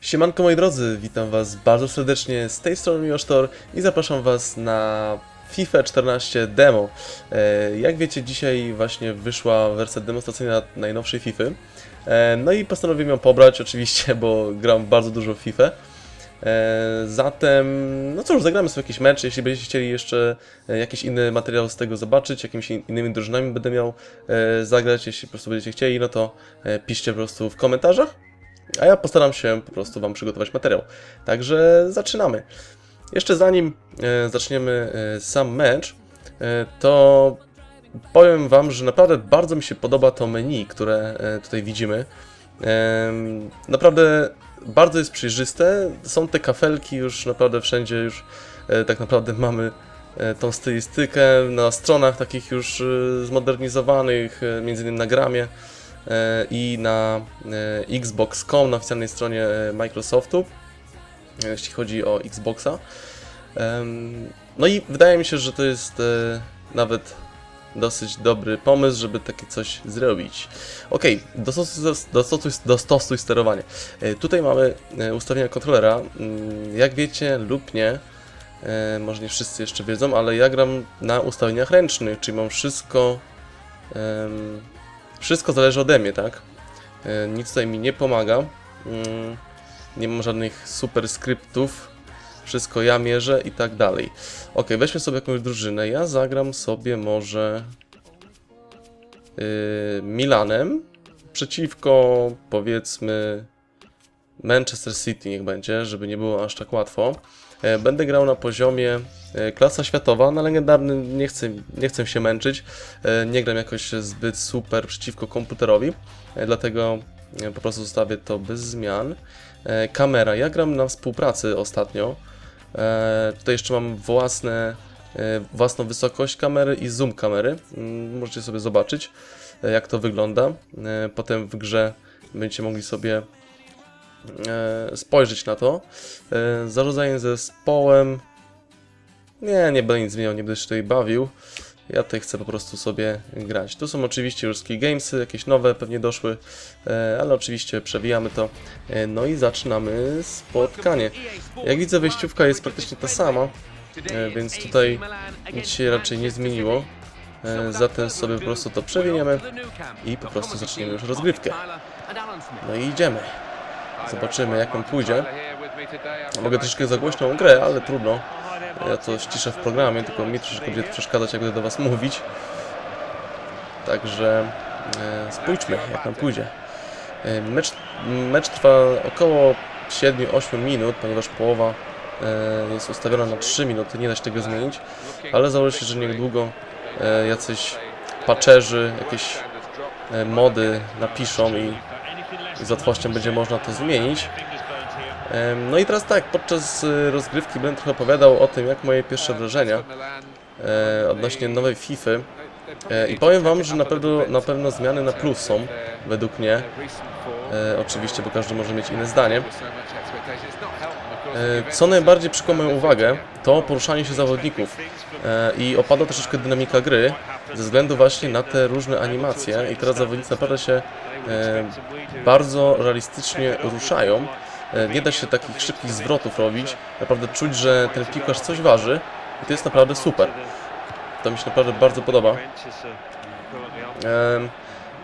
Siemanko moi drodzy, witam was bardzo serdecznie z tej strony Miłosztor i zapraszam was na FIFA 14 demo. E, Jak wiecie, dzisiaj właśnie wyszła wersja demonstracyjna najnowszej FIFA. E, No i postanowiłem ją pobrać oczywiście, bo gram bardzo dużo w FIFA. E, Zatem, no cóż, zagramy sobie jakiś mecz. Jeśli będziecie chcieli jeszcze jakiś inny materiał z tego zobaczyć, jakimiś in- innymi drużynami będę miał zagrać, jeśli po prostu będziecie chcieli, no to piszcie po prostu w komentarzach. A ja postaram się po prostu Wam przygotować materiał. Także zaczynamy. Jeszcze zanim e, zaczniemy e, sam mecz, e, to powiem Wam, że naprawdę bardzo mi się podoba to menu, które tutaj widzimy. Naprawdę bardzo jest przejrzyste. Są te kafelki już naprawdę wszędzie, już tak naprawdę mamy tą stylistykę na stronach takich już zmodernizowanych, między innymi na Gramie i na e, Xbox.com, na oficjalnej stronie e, Microsoftu, e, jeśli chodzi o Xboxa. No i wydaje mi się, że to jest e, nawet dosyć dobry pomysł, żeby takie coś zrobić. Ok, dostosuj, dostosuj, sterowanie. E, Tutaj mamy e, ustawienia kontrolera. Mm, Jak wiecie lub nie, e, może nie wszyscy jeszcze wiedzą, ale ja gram na ustawieniach ręcznych, czyli mam wszystko wszystko zależy ode mnie, tak? E, Nic tutaj mi nie pomaga. Mm, Nie mam żadnych super skryptów. Wszystko ja mierzę i tak dalej. Ok, weźmy sobie jakąś drużynę. Ja zagram sobie może yy, Milanem przeciwko powiedzmy Manchester City niech będzie, żeby nie było aż tak łatwo. E, Będę grał na poziomie e, klasa światowa, na legendarnym nie chcę, nie chcę się męczyć. E, Nie gram jakoś zbyt super przeciwko komputerowi, dlatego po prostu zostawię to bez zmian. Kamera, ja gram na współpracy ostatnio. Tutaj jeszcze mam własne, własną wysokość kamery i zoom kamery. Mm, Możecie sobie zobaczyć, jak to wygląda. Potem w grze będziecie mogli sobie spojrzeć na to. E, zarządzanie zespołem. Nie, nie będę nic zmieniał, nie będę się tutaj bawił. Ja tutaj chcę po prostu sobie grać. Tu są oczywiście już skill gamesy, jakieś nowe pewnie doszły, e, ale oczywiście przewijamy to. E, no i zaczynamy spotkanie. Jak widzę, wejściówka jest praktycznie ta sama, e, więc tutaj nic się raczej nie zmieniło. E, Zatem sobie po prostu to przewiniemy i po prostu zaczniemy już rozgrywkę. No i idziemy. Zobaczymy jak nam pójdzie. Mogę troszeczkę za głośną grę, ale trudno. Ja to ściszę w programie, tylko mi troszeczkę będzie przeszkadzać, jak będę do Was mówić. Także e, spójrzmy, jak nam pójdzie. E, mecz, mecz trwa około 7-8 minut, ponieważ połowa e, jest ustawiona na 3 minuty, nie da się tego zmienić, ale założę się, że niedługo e, jacyś patcherzy, jakieś e, mody napiszą i z łatwością będzie można to zmienić. No i teraz tak, podczas y, rozgrywki będę trochę opowiadał o tym, jak moje pierwsze wrażenia e, odnośnie nowej FIFA. E, I powiem Wam, że na pewno, na pewno zmiany na plus są, według mnie. E, oczywiście, bo każdy może mieć inne zdanie. E, co najbardziej przykuło moją uwagę, to poruszanie się zawodników. E, I opada troszeczkę dynamika gry, ze względu właśnie na te różne animacje. I teraz zawodnicy naprawdę się e, bardzo realistycznie ruszają. E, Nie da się takich szybkich zwrotów robić. Naprawdę czuć, że ten piłkarz coś waży i to jest naprawdę super. To mi się naprawdę bardzo podoba. Em,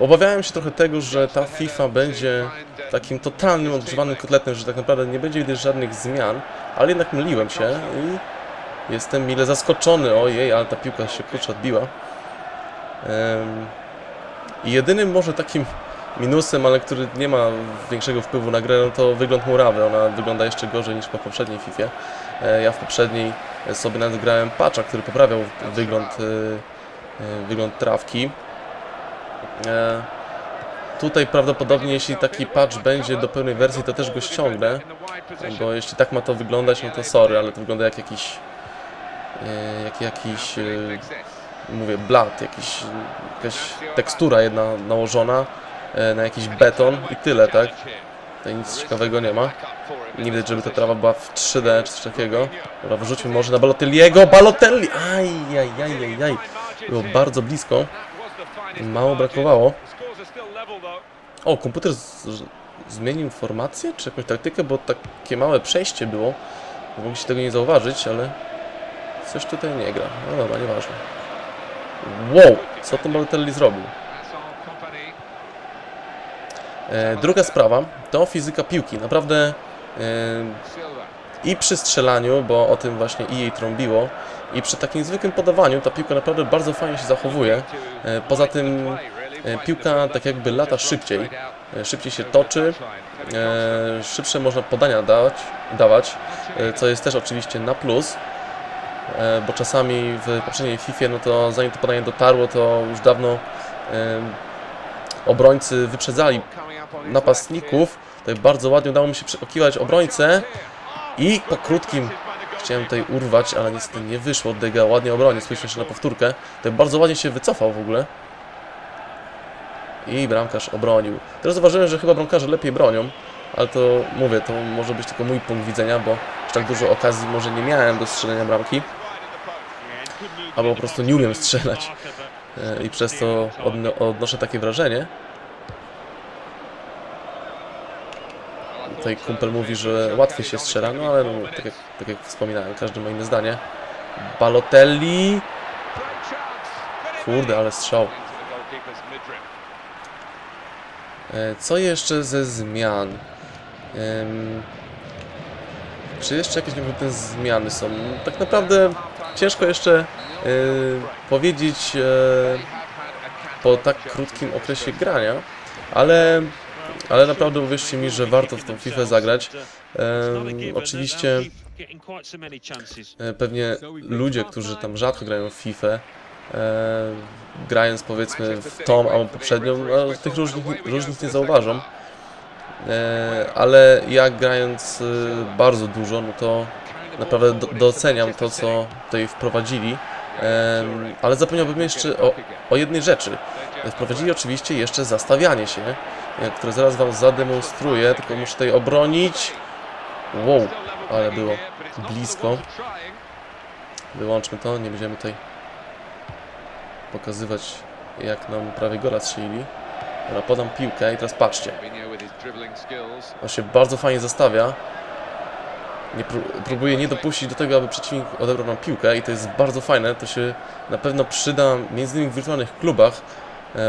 Obawiałem się trochę tego, że ta FIFA będzie takim totalnym odgrzewanym kotletem, że tak naprawdę nie będzie widać żadnych zmian, ale jednak myliłem się i jestem mile zaskoczony. Ojej, ale ta piłka się kurczę odbiła. I jedynym może takim minusem, ale który nie ma większego wpływu na grę, no to wygląd murawy. Ona wygląda jeszcze gorzej niż po poprzedniej FIFA. E, Ja w poprzedniej sobie nawet grałem patcha, który poprawiał wygląd, e, e, wygląd trawki. E, Tutaj prawdopodobnie jeśli taki patch będzie do pełnej wersji, to też go ściągnę, bo jeśli tak ma to wyglądać, no to sorry, ale to wygląda jak jakiś e, jak jakiś e, mówię blat, jakiś, jakaś tekstura jedna nałożona na jakiś beton i tyle, tak? Tutaj nic ciekawego nie ma. Nie widać, żeby ta trawa była w 3D czy coś takiego. Dobra, wyrzućmy może na Balotelliego. Balotelli! Aj, aj, aj, aj, aj. Było bardzo blisko. Mało brakowało. O, komputer zmienił formację, czy jakąś taktykę, bo takie małe przejście było. Mogliście tego nie zauważyć, ale coś tutaj nie gra. No dobra, nieważne. Wow, co ten Balotelli zrobił? E, druga sprawa to fizyka piłki. Naprawdę e, i przy strzelaniu, bo o tym właśnie i jej trąbiło, i przy takim zwykłym podawaniu ta piłka naprawdę bardzo fajnie się zachowuje. E, Poza tym e, piłka tak jakby lata szybciej, e, szybciej się toczy, szybsze można podania dawać, dawać co jest też oczywiście na plus, bo czasami w poprzedniej FIFA, no to zanim to podanie dotarło, to już dawno obrońcy wyprzedzali napastników. Tutaj bardzo ładnie udało mi się przeokiwać obrońcę i po krótkim chciałem tutaj urwać, ale niestety nie wyszło. Dega ładnie obronił, spójrzmy jeszcze na powtórkę. Tutaj bardzo ładnie się wycofał w ogóle. I bramkarz obronił. Teraz zauważyłem, że chyba bramkarze lepiej bronią, ale to mówię, to może być tylko mój punkt widzenia, bo aż tak dużo okazji może nie miałem do strzelenia bramki, albo po prostu nie umiem strzelać e, i przez to odno odnoszę takie wrażenie. Tutaj kumpel mówi, że łatwiej się strzela, no ale no, tak, jak, tak jak wspominałem, każdy ma inne zdanie. Balotelli. Kurde, ale strzał. E, Co jeszcze ze zmian? Czy jeszcze jakieś konkretne zmiany są? Tak naprawdę ciężko jeszcze e, powiedzieć e, po tak krótkim okresie grania, ale, ale naprawdę uwierzcie mi, że warto w tą FIFA zagrać. Oczywiście e, pewnie ludzie, którzy tam rzadko grają w FIFA, e, grając powiedzmy w tą albo poprzednią, no, tych różnic, różnic nie zauważą. E, ale ja grając bardzo dużo, no to naprawdę do, doceniam to, co tutaj wprowadzili. Ale zapomniałbym jeszcze o, o jednej rzeczy. Wprowadzili oczywiście jeszcze zastawianie się, które zaraz Wam zademonstruję, tylko muszę tutaj obronić. Wow, ale było blisko. Wyłączmy to, nie będziemy tutaj pokazywać jak nam prawie gola strzelili. Dobra, podam piłkę i teraz patrzcie. On się bardzo fajnie zastawia. Nie pró próbuje nie dopuścić do tego, aby przeciwnik odebrał nam piłkę i to jest bardzo fajne. To się na pewno przyda między innymi w wirtualnych klubach,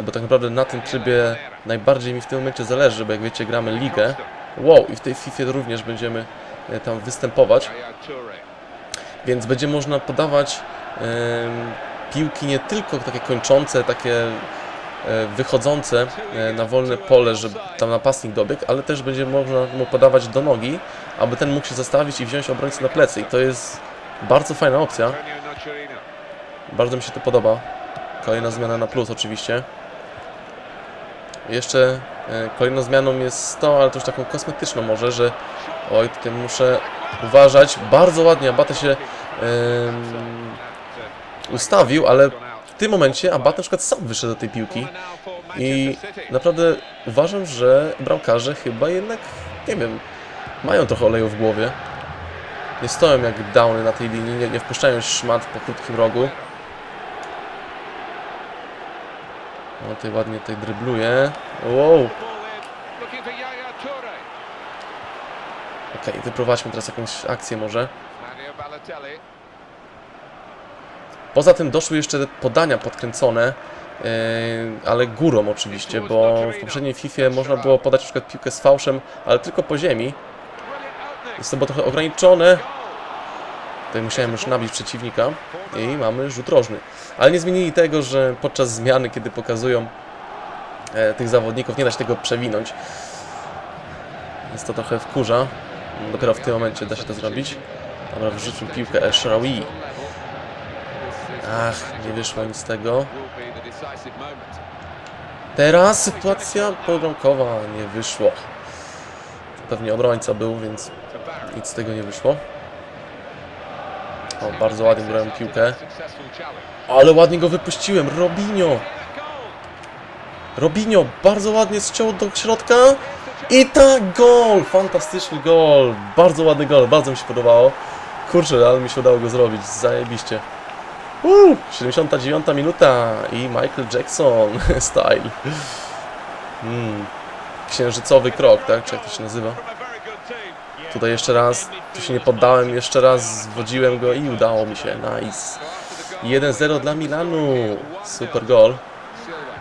bo tak naprawdę na tym trybie najbardziej mi w tym momencie zależy, bo jak wiecie gramy ligę. Wow, i w tej FIFA również będziemy e, tam występować, więc będzie można podawać piłki nie tylko takie kończące, takie e, wychodzące e, na wolne pole, żeby tam napastnik dobiegł, ale też będzie można mu podawać do nogi, aby ten mógł się zastawić i wziąć obrońcę na plecy. I to jest bardzo fajna opcja. Bardzo mi się to podoba. Kolejna zmiana na plus oczywiście. Jeszcze e, kolejną zmianą jest to, ale to już taką kosmetyczną może, że oj, tutaj muszę uważać. Bardzo ładnie Abate się em, ustawił, ale w tym momencie Abate na przykład sam wyszedł do tej piłki i naprawdę uważam, że bramkarze chyba jednak, nie wiem, mają trochę oleju w głowie. Nie stoją jak downy na tej linii, nie, nie wpuszczają szmat po krótkim rogu. No tutaj ładnie tutaj drybluje. Wow, okej, wyprowadźmy teraz jakąś akcję może. Poza tym doszły jeszcze podania podkręcone, yy, ale górą oczywiście, bo w poprzedniej FIFA można było podać przykład piłkę z fałszem, ale tylko po ziemi. Jest to było trochę ograniczone. Tutaj musiałem już nabić przeciwnika i mamy rzut rożny. Ale nie zmienili tego, że podczas zmiany, kiedy pokazują e, tych zawodników, nie da się tego przewinąć. Więc to trochę wkurza. Dopiero w tym momencie da się to zrobić. Dobra, wrzucił piłkę El Sharawi. Ach, nie wyszło nic z tego. Teraz sytuacja podbramkowa nie wyszło. Pewnie obrońca był, więc nic z tego nie wyszło. O, bardzo ładnie grałem piłkę. Ale ładnie go wypuściłem. Robinho. Robinho bardzo ładnie sciął do środka. I tak gol! Fantastyczny gol. Bardzo ładny gol. Bardzo mi się podobało. Kurczę, ale mi się udało go zrobić. Zajebiście. Uuu, 79 minuta i Michael Jackson style. Mm. księżycowy krok, tak? Czy jak to się nazywa? Tutaj jeszcze raz, tu się nie poddałem, jeszcze raz zwodziłem go i udało mi się, nice. 1-0 dla Milanu, super gol,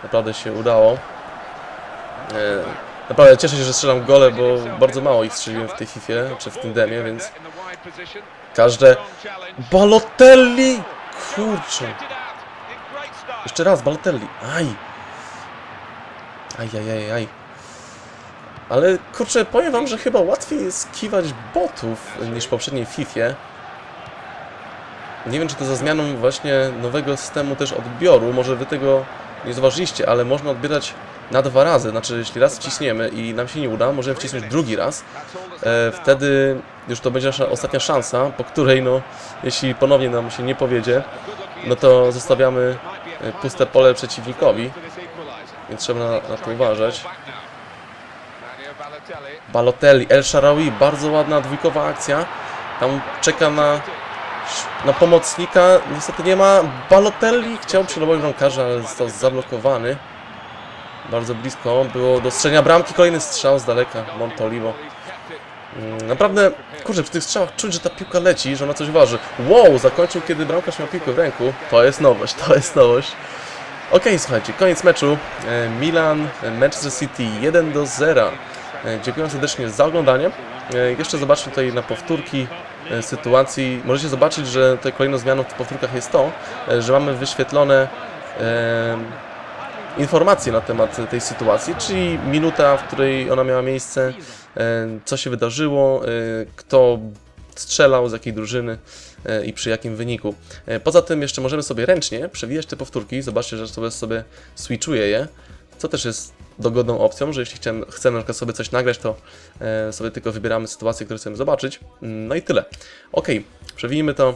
naprawdę się udało. E, naprawdę cieszę się, że strzelam gole, bo bardzo mało ich strzeliłem w tej Fifie, czy w tym demie, więc każde... Balotelli! Kurczę, jeszcze raz, Balotelli, aj! Aj, aj, aj, aj. Ale kurczę, powiem wam, że chyba łatwiej jest kiwać botów niż w poprzedniej Fifie. Nie wiem, czy to za zmianą właśnie nowego systemu też odbioru, może wy tego nie zauważyliście, ale można odbierać na dwa razy. Znaczy, jeśli raz wciśniemy i nam się nie uda, możemy wcisnąć drugi raz. E, wtedy już to będzie nasza ostatnia szansa, po której, no, jeśli ponownie nam się nie powiedzie, no to zostawiamy e, puste pole przeciwnikowi, więc trzeba na, na to uważać. Balotelli, El Sharawi, bardzo ładna dwójkowa akcja. Tam czeka na, na pomocnika. Niestety nie ma. Balotelli chciał przylobować bramkarza, ale został zablokowany. Bardzo blisko było do strzelenia bramki. Kolejny strzał z daleka. Montolivo. Mm, Naprawdę, kurczę, przy tych strzałach czuć, że ta piłka leci, że ona coś waży. Wow, zakończył, kiedy bramkarz miał piłkę w ręku. To jest nowość, to jest nowość. Okej, słuchajcie, koniec meczu. E, Milan, Manchester City 1 do 0. E, Dziękuję serdecznie za oglądanie. E, Jeszcze zobaczmy tutaj na powtórki e, sytuacji. Możecie zobaczyć, że tutaj kolejną zmianą w powtórkach jest to, że mamy wyświetlone informacje na temat tej sytuacji, czyli minuta, w której ona miała miejsce, co się wydarzyło, kto strzelał, z jakiej drużyny i przy jakim wyniku. Poza tym jeszcze możemy sobie ręcznie przewijać te powtórki. Zobaczcie, że sobie, sobie switchuję je, co też jest dogodną opcją, że jeśli chcemy, chcemy na przykład sobie coś nagrać, to e, sobie tylko wybieramy sytuację, którą chcemy zobaczyć. Mm, No i tyle. Ok, przewijmy to.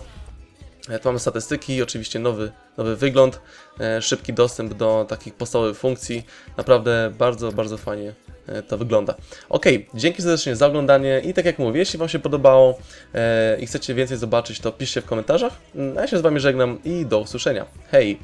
E, Tu mamy statystyki, oczywiście nowy, nowy wygląd, e, szybki dostęp do takich podstawowych funkcji. Naprawdę bardzo, bardzo fajnie to wygląda. Ok, dzięki serdecznie za oglądanie i tak jak mówię, jeśli Wam się podobało i chcecie więcej zobaczyć, to piszcie w komentarzach. Mm, A ja się z Wami żegnam i do usłyszenia. Hej!